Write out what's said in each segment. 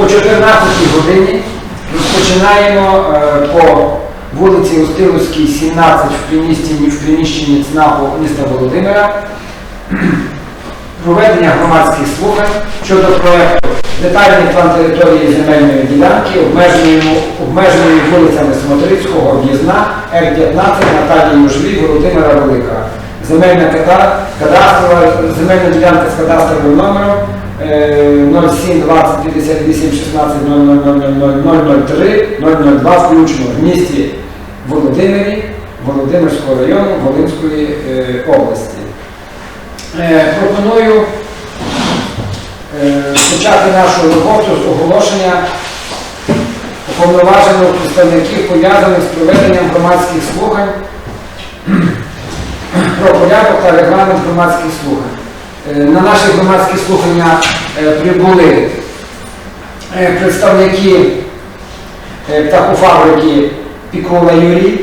о 14 годині розпочинаємо е, по вулиці Устиловській, 17 в приміщенні, в приміщенні ЦНАПу міста Володимира проведення громадських слухань щодо проекту детальний план території земельної ділянки, обмеженої, вулицями Смотрицького, об'їзна, Р-15, Наталії Можлі, Володимира Велика. Земельна када- кадастрова, земельна ділянка з кадастровим номером 07 20 58 16 0000 003 002 включно в місті Володимирі, Володимирського району Волинської е, області. Е, Пропоную е, почати нашу роботу з оголошення уповноважених представників пов'язаних з проведенням громадських слухань про порядок та регламент громадських слухань. Е, На наші громадські слухання е, прибули е, представники птахофабрики Пікола Юрій,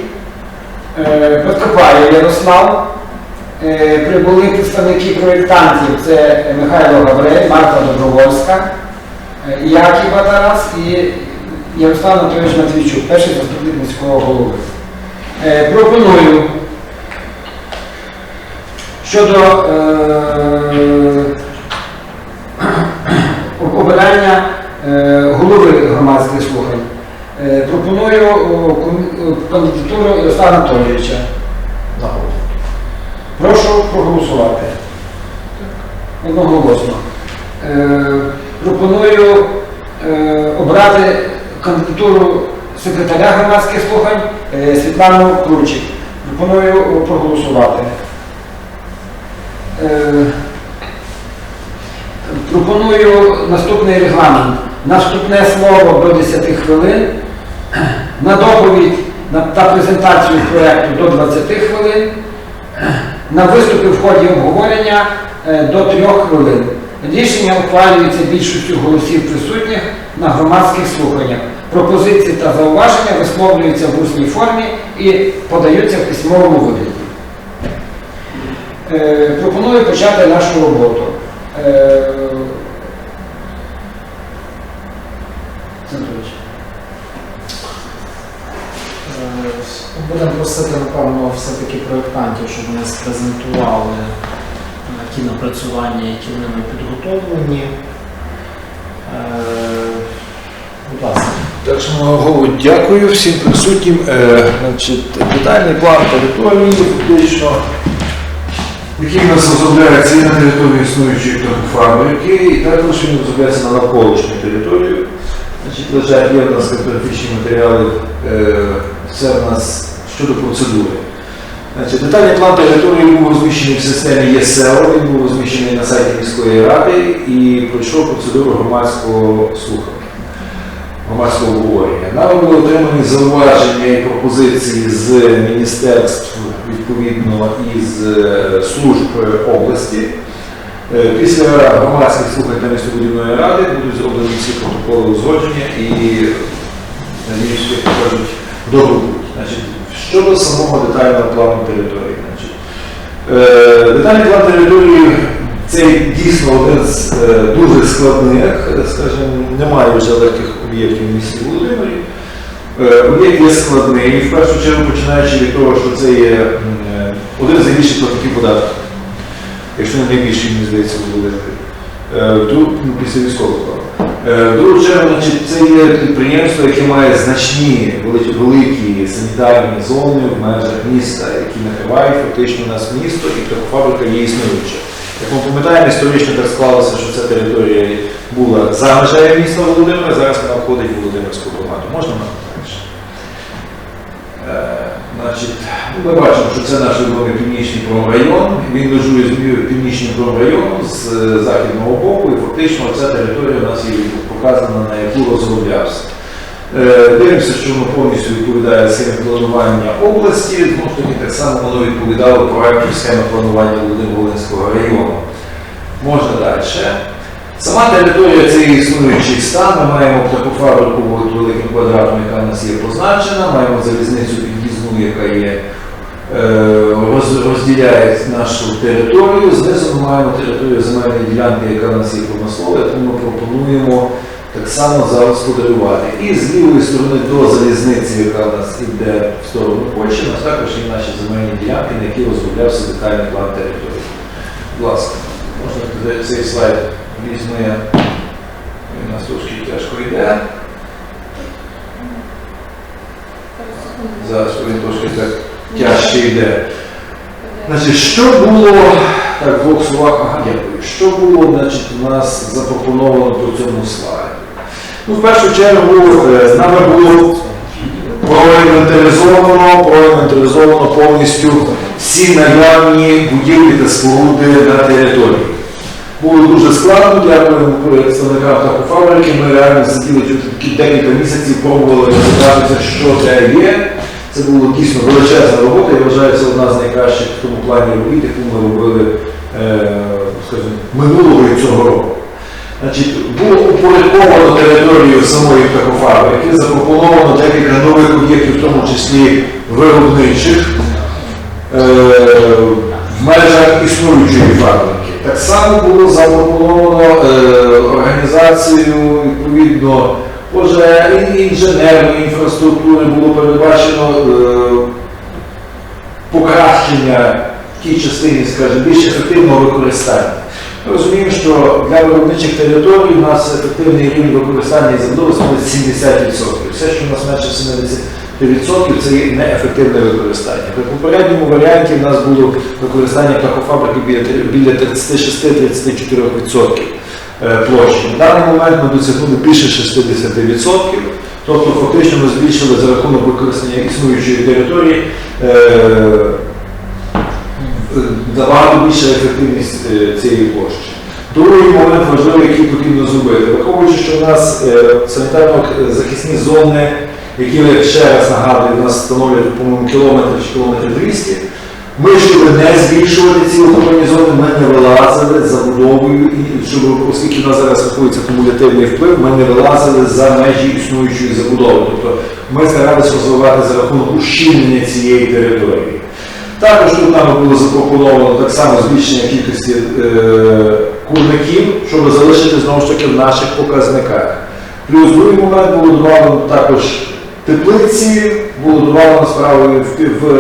Подкопаєв Ярослав, прибули представники проєктантів, це Михайло Гаврей, Марта Добровольська, Яківа Тарас і Ярослав Анатолійович Матвійчук, перший заступник міського голови. Пропоную щодо е, обирання е, голови громадських слухань. Е, Пропоную кандидатуру Ярослава Анатолійовича. Прошу проголосувати. Одноголосно. Е, пропоную е, обрати кандидатуру секретаря громадських слухань е, Світлану Кручик. Пропоную е, проголосувати. Е, пропоную наступний регламент. Наступне слово до 10 хвилин. На доповідь та презентацію проєкту до 20 хвилин на виступи в ході обговорення е, до трьох хвилин. Рішення ухвалюється більшістю голосів присутніх на громадських слуханнях. Пропозиції та зауваження висловлюються в усній формі і подаються в письмовому вигляді. Е, Пропоную почати нашу роботу. Е. Е, Будемо просити, напевно, все-таки проєктантів, щоб вони спрезентували ті напрацювання, які ними підготовлені. Будь ласка. Так, шановного голову, дякую всім присутнім. Значить, детальний план території фактично, який нас розробляється і на території існуючої фабрики, і також він розробляється на навколишню територію. Значить, лежать є у нас картографічні матеріали, е, це у нас щодо процедури. Значить, детальний план території був розміщений в системі ЄСЕО, він був розміщений на сайті міської ради і пройшов процедуру громадського слухання громадського обговорення. Нами були отримані зауваження і пропозиції з міністерств, відповідно, із е, служб області. Е, Після громадських слухань та містобудівної ради будуть зроблені всі протоколи узгодження і, надіюсь, як кажуть, добру. Значить, щодо самого детального плану території. Значить, е, детальний план території це дійсно один з е, дуже складних, е, скажімо, немає вже легких об'єктів в місті Володимирі. Е, Об'єкт є складний, в першу чергу починаючи від того, що це є один з найбільших платників податків, якщо не найбільший, мені здається, в Володимирі. Друг- ну, після військового. Е, значить, це є підприємство, яке має значні великі, санітарні зони в межах міста, які накривають фактично у нас місто, і птахофабрика є існуюча. Як ми пам'ятаємо, історично так склалося, що ця територія була за межею міста Володимира, зараз вона входить в Володимирську громаду. Можна далі? Е, Значить, ми бачимо, що це наш відомий північний промрайон. Він межує з північним промрайоном з е, західного боку, і фактично ця територія у нас є показана, на яку розроблявся. Е, Дивимося, що воно повністю відповідає схемі планування області. Ж таки, так само воно відповідало проекту схеми планування Володимир-Волинського району. Можна далі. Сама територія це існуючий стан. Ми маємо таку фабрику великим квадратом, яка в нас є позначена, маємо залізницю під'їзну, яка є, е, роз- розділяє нашу територію. Знизу ми маємо територію земельної ділянки, яка в нас є промислова, тому ми пропонуємо так само загосподарювати. І з лівої сторони до залізниці, яка в нас йде в сторону Польщі, у нас також є наші земельні ділянки, на які розроблявся детальний план території. Будь ласка, можна цей слайд візьми. Він нас трошки тяжко йде. Зараз він трошки так тяжче йде. Значить, що було, так, в двох словах, ага, дякую. Що було, значить, у нас запропоновано по цьому слайді? Ну, в першу чергу, е, з нами було проінвентаризовано, проінвентаризовано повністю всі наявні будівлі та споруди на території. Було дуже складно, дякуємо представникам фабрики. Ми реально сиділи декілька місяців, пробували розібратися, що це є. Це була дійсно величезна робота, я вважаю, це одна з найкращих в тому плані робіт, яку ми робили е, скажімо, минулого і цього року. Значить, було упорядковано територію самої птахофабрики, запропоновано декілька нових об'єктів, в тому числі виробничих, е, в межах існуючої фабрики. Так само було запропоновано е, організацію відповідно пожежної, інженерної інфраструктури, було передбачено е, покращення в тій частині, скажімо, більш ефективного використання. Ми розуміємо, що для виробничих територій у нас ефективний рівень використання і забудови становить 70%. Все, що у нас менше 70%, це є неефективне використання. При попередньому варіанті у нас було використання птахофабрики біля 36-34% е, площі. На даний момент ми досягнули більше 60%, тобто фактично ми збільшили за рахунок використання існуючої території е, набагато більша ефективність е, цієї площі. Другий момент важливий, який потрібно зробити. Враховуючи, що в нас е, санітарно-захисні зони, які я ще раз нагадую, у нас становлять, по-моєму, кілометр чи кілометр 200, ми, щоб не збільшувати ці охоронні зони, ми не вилазили за будовою, щоб, оскільки в нас зараз рахується кумулятивний вплив, ми не вилазили за межі існуючої забудови. Тобто ми старалися розвивати за рахунок ущільнення цієї території. Також тут нами було запропоновано так само збільшення кількості е, курників, щоб залишити знову ж таки в наших показниках. Плюс другий момент було додано також теплиці, було додано справою в, в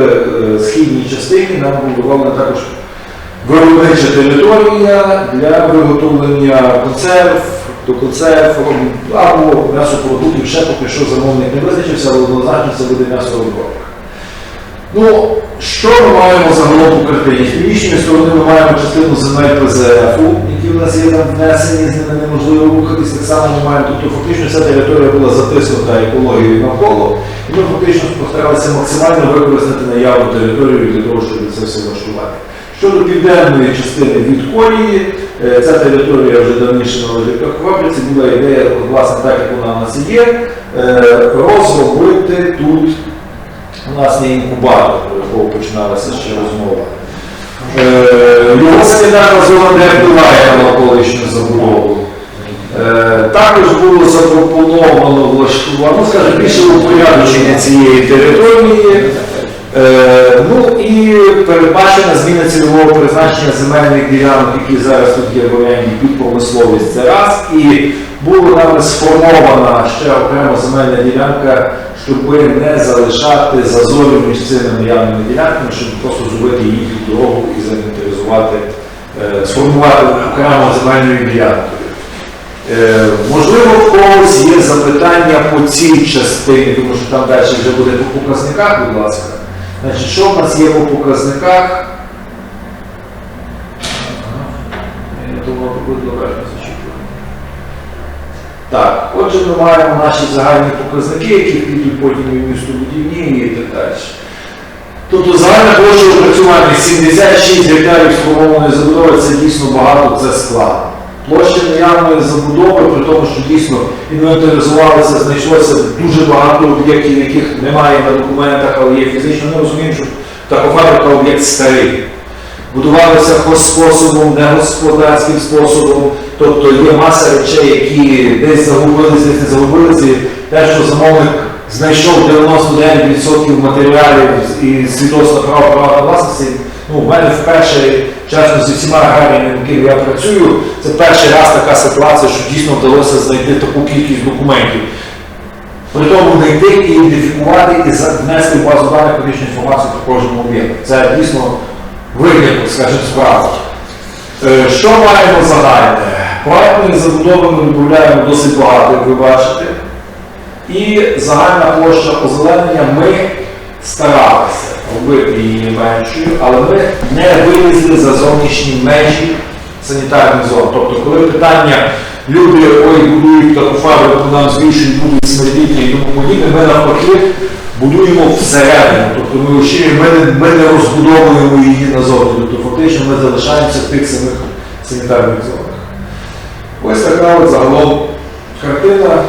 е, східній частині, нам було додано також виробнича територія для виготовлення консерв, до консерв або м'ясопродуктів, ще поки що замовник не визначився, але однозначно це буде м'ясообробка. Ну, що ми маємо загалом по картині? З північної сторони ми маємо частину земель ПЗФ, які в нас є там внесені, з ними неможливо рухатись. Так само ми маємо, тобто фактично вся територія була затиснута екологією навколо, і ми фактично постаралися максимально використати наявну територію для того, щоб це все влаштувати. Щодо південної частини від колії, е, ця територія вже давніше належить як фабриці, була ідея, власне, так як вона в нас є, е, розробити тут у нас є інкубатор, про якого починалася ще розмова. Е, Його санітарна зона не впливає на навколишню забудову. Е, Також було запропоновано влаштування, ну скажімо, більше упорядочення цієї території. Е, Ну і передбачена зміна цільового призначення земельних ділянок, які зараз тут є в оренді під промисловість, це раз. І була нами сформована ще окрема земельна ділянка, щоб не залишати зазорів між цими наявними ділянками, щоб просто зробити їх дорогу і заінвентаризувати, е, сформувати окремо земельною ділянкою. Е, Можливо, в когось є запитання по цій частині, тому що там далі вже буде по показниках, будь ласка. Значить, що в нас є по показниках? Я думав, буде добре. Так, отже, ми маємо наші загальні показники, які підуть потім і містобудівні і так далі. Тобто загальна площа опрацювання 76 гектарів сформованої забудови це дійсно багато, це складно. Площа наявної забудови, при тому, що дійсно інвентаризувалися, знайшлося дуже багато об'єктів, яких немає на документах, але є фізично. Ми розуміємо, що такофабрика об'єкт старий. Будувалися способом, не господарським способом, тобто є маса речей, які десь загубились, десь не загубилися. Те, що замовник знайшов 99% матеріалів і свідоцтва права права власності, ну, в мене вперше чесно, зі всіма аграріями, якими я працюю, це перший раз така ситуація, що дійсно вдалося знайти таку кількість документів. При тому знайти і ідентифікувати і внести в базу даних фактичну інформацію про кожному об'єкту. Це дійсно вигляд, скажімо, справа. Е, Що маємо загальне? Проектної забудови ми додаємо досить багато, як ви бачите. І загальна площа озеленення ми старалися робити її меншою, але ми не вилізли за зовнішні межі санітарних зон. Тобто, коли питання люди ой, будують таку фабрику, нам збільшують, будуть смердіти і тому подібне, ми навпаки будуємо всередину. Тобто ми, розширюємо, ми, ми не розбудовуємо її назовні. Тобто фактично ми залишаємося в тих самих санітарних зонах. Ось така от загалом картина.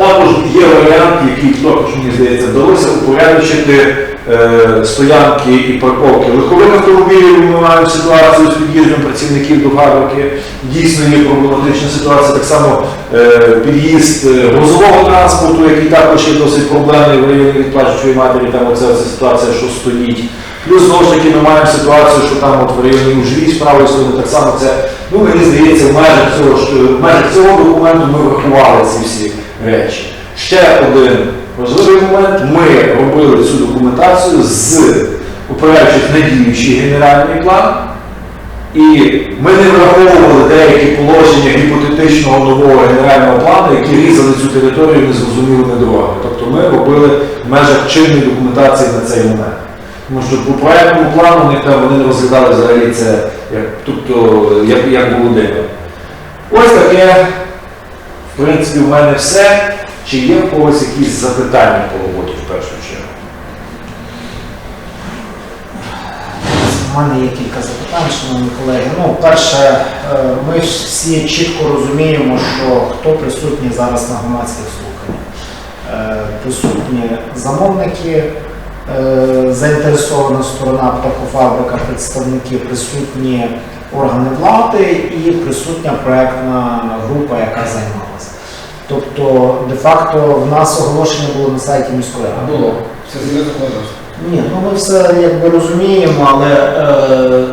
Також є варіант, який також, мені здається, вдалося упорядочити е, стоянки і парковки легкових автомобілів. Ми маємо ситуацію з під'їздом працівників до фабрики. Дійсно є проблематична ситуація. Так само е, під'їзд е, грузового транспорту, який також є досить проблемний в районі відплачувачої матері, там оця, ситуація, що стоїть. Плюс знову ж таки ми маємо ситуацію, що там от в районі Ужві з правої сторони так само це, ну мені здається, в межах цього, ж- в межах цього документу ми врахували ці всі речі. Ще один важливий момент. Ми робили цю документацію з опираючись на діючий генеральний план. І ми не враховували деякі положення гіпотетичного нового генерального плану, які різали цю територію незрозумілими дорогами. Тобто ми робили в межах чинної документації на цей момент. Тому що по проектному плану вони не розглядали взагалі це як, тобто, як, як Володимир. Ось таке, в принципі, в мене все. Чи є в когось якісь запитання по роботі в першу чергу? У мене є кілька запитань, шановні колеги. Ну, перше, е, ми всі чітко розуміємо, що хто присутній зараз на громадських слуханнях. Е, Присутні замовники, е, заінтересована сторона птахофабрика, представники, присутні органи влади і присутня проектна група, яка займалася. Тобто, де-факто, в нас оголошення було на сайті міської ради. Було. Це зміни. Ні, ну ми все якби розуміємо, але е, е,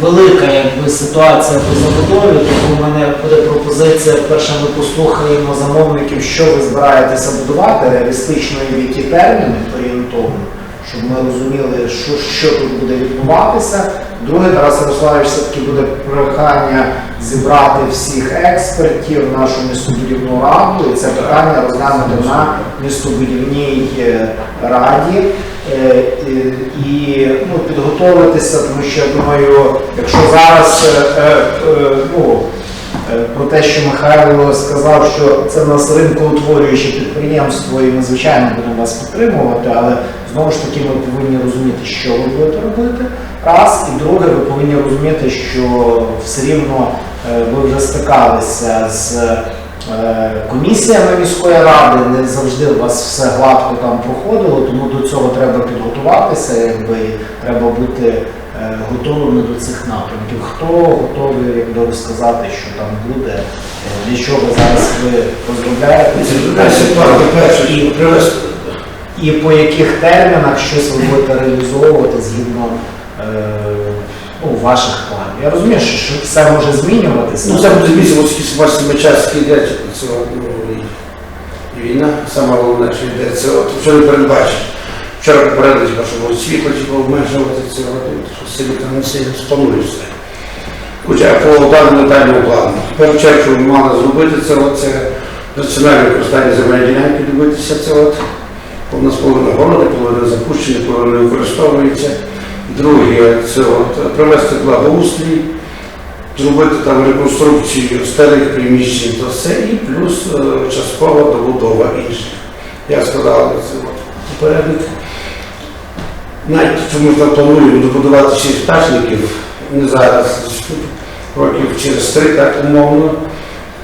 велика якби ситуація по забудові, тому в мене буде пропозиція, перше ми послухаємо замовників, що ви збираєтеся будувати, реалістично і в які терміни орієнтовно, щоб ми розуміли, що, що тут буде відбуватися. Друге, Тарас Ярославович, все-таки буде прохання зібрати всіх експертів нашу містобудівну раду і це питання розглянути на містобудівній е, раді е, і- ну, підготовитися, тому що я думаю, якщо зараз е, ну, про те, що Михайло сказав, що це в нас ринкоутворююче підприємство, і ми звичайно будемо вас підтримувати, але знову ж таки ми повинні розуміти, що ви будете робити. Раз, і друге, ви повинні розуміти, що все рівно е, ви вже стикалися з е, комісіями міської ради, не завжди у вас все гладко там проходило, тому до цього треба підготуватися, якби треба бути е, готовими до цих напрямків. Хто готовий якби розказати, що там буде, для чого зараз ви розробляєте і, по яких термінах щось ви будете реалізовувати згідно ну, ваших планів. Я розумію, що, що все може змінюватися. Ну, це буде місце, оскільки бачите, час йде цього, ну, і- війна, саме головне, що йде це, от, що не передбачить. Вчора попередили, що було світло, типу, обмежувати цього, що сильно там не сильно спланує все. Хоча по даному детальному плану. Що ми мали зробити це, от, це раціональне використання земельної ділянки, добитися це от. У нас половина городи, половина запущена, половина використовується. Друге, це от, провести благоустрій, зробити там реконструкцію старих приміщень, то все, і плюс е, часткова добудова інших. Я сказав це от, попередник. Навіть чому там плануємо добудувати шість пташників, не зараз, років через три, так умовно.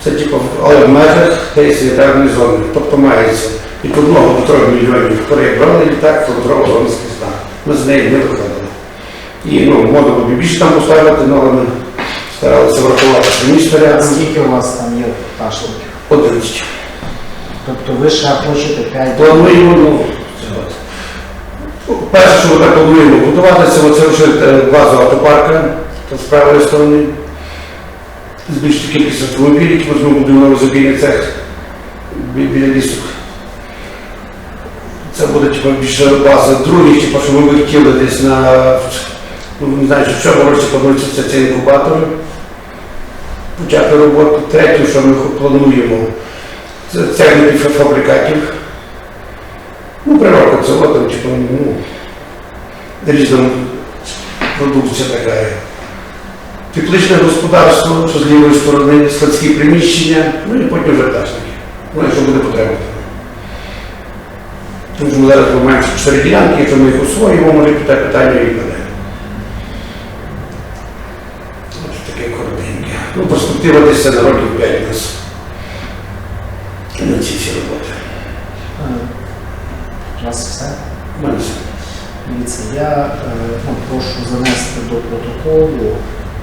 Це типу, але в межах тієї санітарної зони. Тобто мається від одного до трьох мільйонів перебрали літак, контроль зони скисна. Ми з неї не виходили. І ну, можна було б більше там поставити, ну, але ми старалися врахувати приміщення А рядом. скільки у вас там є пташників? 11. Тобто ви ще хочете 5 Плануємо, ну, це от. Ну, Перше, що ми так плануємо будувати, це оце вже е, базу автопарка з правої сторони. Збільшити кількість автомобілів, які ми будемо розобійний цех бі- біля лісу. Це буде типу, більше база. Другий, типу, що ми би хотіли десь на не знаю, чи в цьому році це, це інкубатори. Почати роботу. Третє, що ми плануємо, це цех напівфабрикатів. Ну, переробка цього, там, типу, ну, різна продукція така. Тепличне господарство, що з лівої сторони, складські приміщення, ну і потім вже пташники. Ну, якщо буде потреба. Тому що ми зараз маємо чотири ділянки, якщо ми їх освоїмо, може питання і мене. Ось таке коротеньке. Ну, перспектива десь на років 5 у нас. На ці всі роботи. Е, У нас все. У мене все. Дивіться, я е, ну, прошу занести до протоколу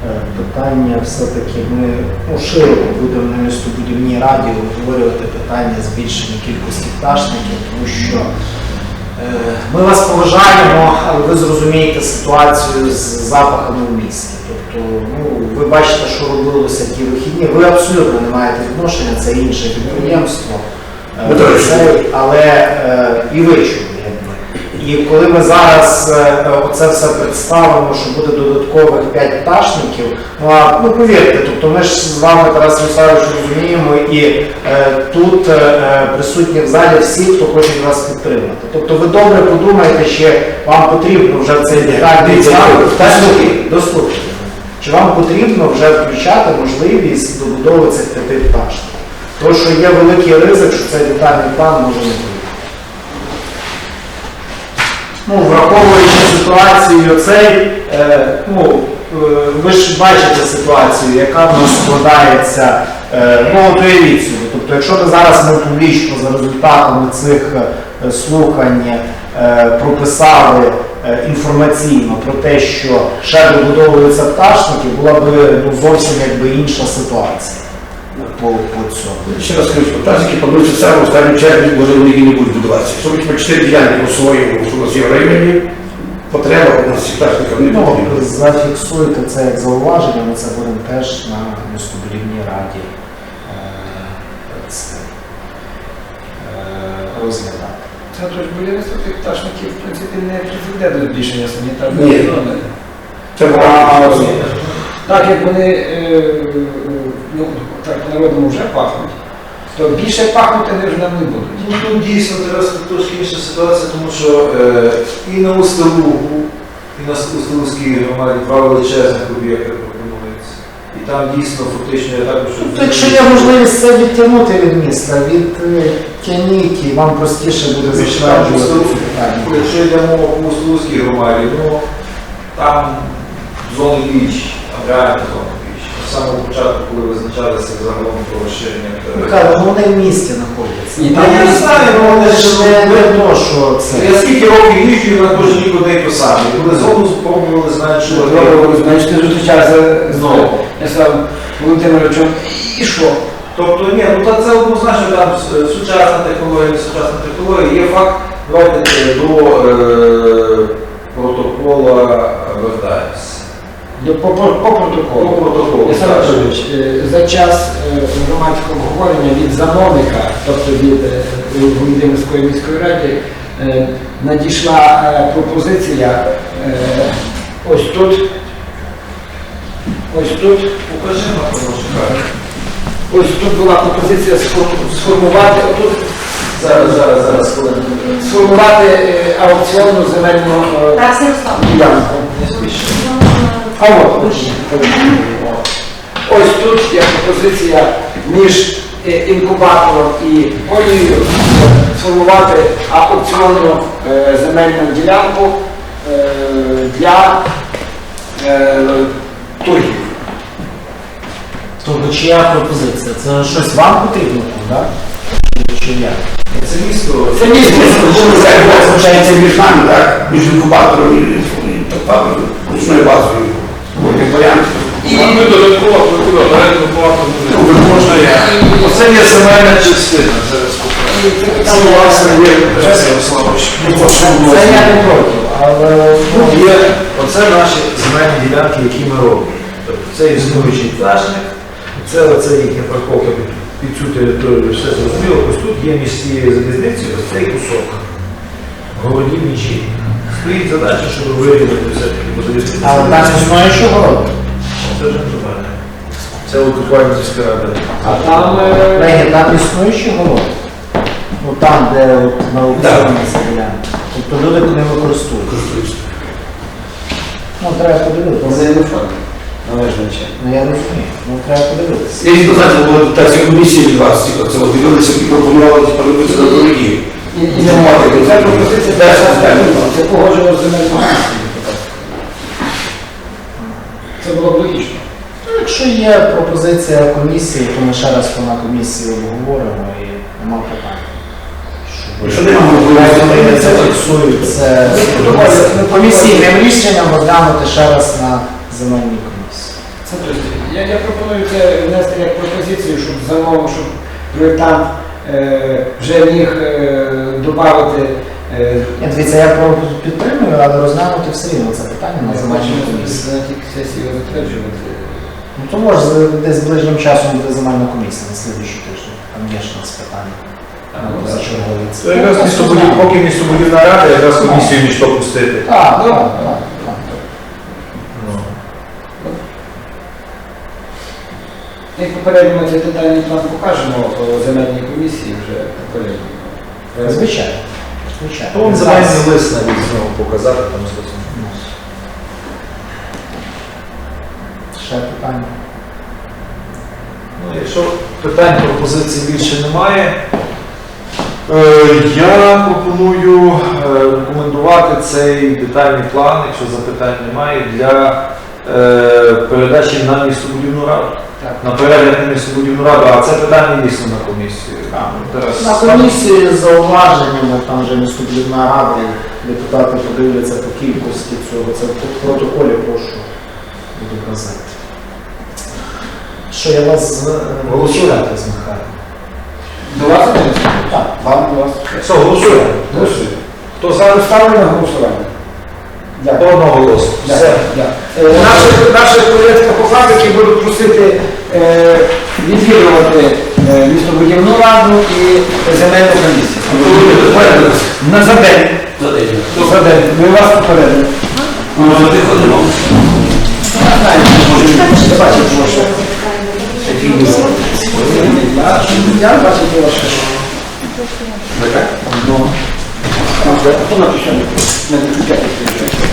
е, питання все-таки ми ну, широко будемо на містобудівній раді обговорювати питання збільшення кількості пташників, тому що е, ми вас поважаємо, але ви зрозумієте ситуацію з запахами в місті. Тобто, ну, ви бачите, що робилося ті вихідні. Ви абсолютно не маєте відношення, це інше підприємство. Е, це- але е, і ви чули. І коли ми зараз е, оце все представимо, що буде додаткових 5 пташників, ну, а, ну повірте, тобто ми ж з вами, Тарас Вячеславович, розуміємо, і е, тут е, присутні в залі всі, хто хоче вас підтримати. Тобто ви добре подумайте, чи вам потрібно вже цей детальний дослухайте. Чи вам потрібно вже включати можливість добудови цих п'яти пташників? Тому що є великий ризик, що цей детальний план може не пройти. Ну, враховуючи ситуацію цей, е, ну, е, ви ж бачите ситуацію, яка в нас складається, е, ну собі. Тобто, якщо ми зараз ми публічно за результатами цих е, слухань е, прописали інформаційно про те, що ще добудовуються пташники, була б ну, зовсім якби інша ситуація по, по цьому. Ще раз кажу, пташники плануються саме в останню чергу, може вони і не будуть будуватися. Якщо ми типу, чотири ділянки освоїмо, що у нас є в районі, потреба у нас пташників не Ну, потрібна. зафіксуйте це як зауваження, ми це будемо теж на містобудівній раді е, це, е, розглядати. Будівництва тих пташників, в принципі, не призведе до збільшення санітарної Ні. зони. Це правда. Так як вони е, ну, так по-народному вже пахнуть, то більше пахнути вони вже нам не будуть. Ну, тут дійсно зараз трошки інша ситуація, тому що е, і на Устилугу, і на Устилугській громаді два величезних об'єкти пропонуються. І там дійсно фактично я також... Тобто, якщо є можливість це відтягнути від міста, від е, Тяніки, вам простіше буде затверджувати питання. Якщо йдемо по Устилугській громаді, ну там зони більші, там реально зони більші. З самого початку, коли визначалися загалом про розширення території. Михайло, ну вони в місті знаходяться. І Та я не знаю, ну вони ж не видно, що це. Я скільки років їжджу, і вона теж нікуди не писати. Коли зону спробували, знають, що Добре, значить, ти зустрічався Знову. Ярославом Володимировичем. І що? Тобто, ні, ну та це однозначно там сучасна технологія, не сучасна технологія. Є факт, давайте е, до е, протокола вертаємось. До- По, по, по протоколу. протоколу. Ярослав Анатолійович, е, за час е, громадського обговорення від замовника, тобто від е, Володимирської міської ради, е, надійшла е, пропозиція е, ось тут. Ось тут. Покажи на хороший Ось тут була пропозиція сформувати, отут, Зараз, зараз, зараз, хвилинку. сформувати е, аукціонну земельну е, Так, ділянку. А от, ось тут є пропозиція між е, інкубатором і полією сформувати аукціонну е, земельну ділянку е, для е, чия пропозиція? Це щось вам потрібно так? Чи- Чи як? Це місто. Це Це визначається між нами, так? Між інкубатором і фабрикою, ручною базою. І- Ми додатково платимо орендну плату. Ну, ви можна я. Оце є земельна частина. Зараз це Це власне є Ярославович. Це я не проти, але ну, є, оце наші земельні ділянки, які ми робимо. Тобто це існуючий пташник, це оце їхня парковка під, під цю територію, все зрозуміло. Ось тут є між цією залізницею ось цей кусок. Городів нічі. Стоїть задача, щоб вирівняти все-таки подивитися. але там існує що город. Це вже нормально. Це от буквально сільська рада. А там е, Колеги, там існуючий город. Ну там, де от на аукціоні ця. Тобто люди не використовують. Ну треба подивитися. вони не формі. Належним чином. Ну я розумію. Ну треба подивитися. Я не знаю, було депутатська комісія від вас, от дивилися і пропонували типу, робити на дорогі. І, і не мати. Це пропозиція перша звернення. Це погоджено з земельною комісією. Це було б логічно. Ну, якщо є пропозиція комісії, то ми ще раз на комісії обговоримо і нема питань. Якщо Вони це це фіксують. Це комісійним рішенням розглянути ще раз на земельній комісії. Це. Я, я пропоную це внести як пропозицію, щоб замовив, щоб проєктант е, вже міг е, додати е, дивіться, я про- підтримую, але розглянути все рівно це питання на земельній комісії. на тільки сесії затверджувати. Ну то може з- десь ближнім часом буде земельна комісія на слідуючий тиждень. Там є ще у нас питання. Ну, за чергові. Це якраз містобудів, поки містобудівна рада, якраз комісію між пустити. Так, Ну, так, так, так. Ну. Як попередньо ми цей детальний план покажемо по земельній комісії вже попередньо. Звичайно. Звичайно. То он Зараз- земельний лист навіть знову показати, там зрозуміло. Ще питання. Ну, якщо питань пропозицій більше немає, е, я пропоную е, рекомендувати цей детальний план, якщо запитань немає, для е, передачі на містобудівну раду. Так. На перегляд на містобудівну раду, а це питання дійсно на комісію. Тарас, На комісії з зауваженнями, там вже містобудівна рада, і депутати подивляться по кількості цього. Це в протоколі прошу відобразити. Що я вас з- Голосуємо. з Михайлом? До вас Так. Вам до вас. Все, голосуємо. Голосуємо. Хто за? Ставлю ставлю на голосування. Одноголосно. Все. Е, Наші, порядки поправки будуть просити е, відвідувати е, містобудівну раду і земельну комісію. На за день. За день. Ми вас попередимо. Ну. Я бачив ваше. Я, я бачив ваше. Ну, там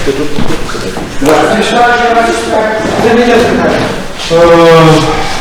же, тут напише? Не відключайте. Ти тут? Це мене питання. Е,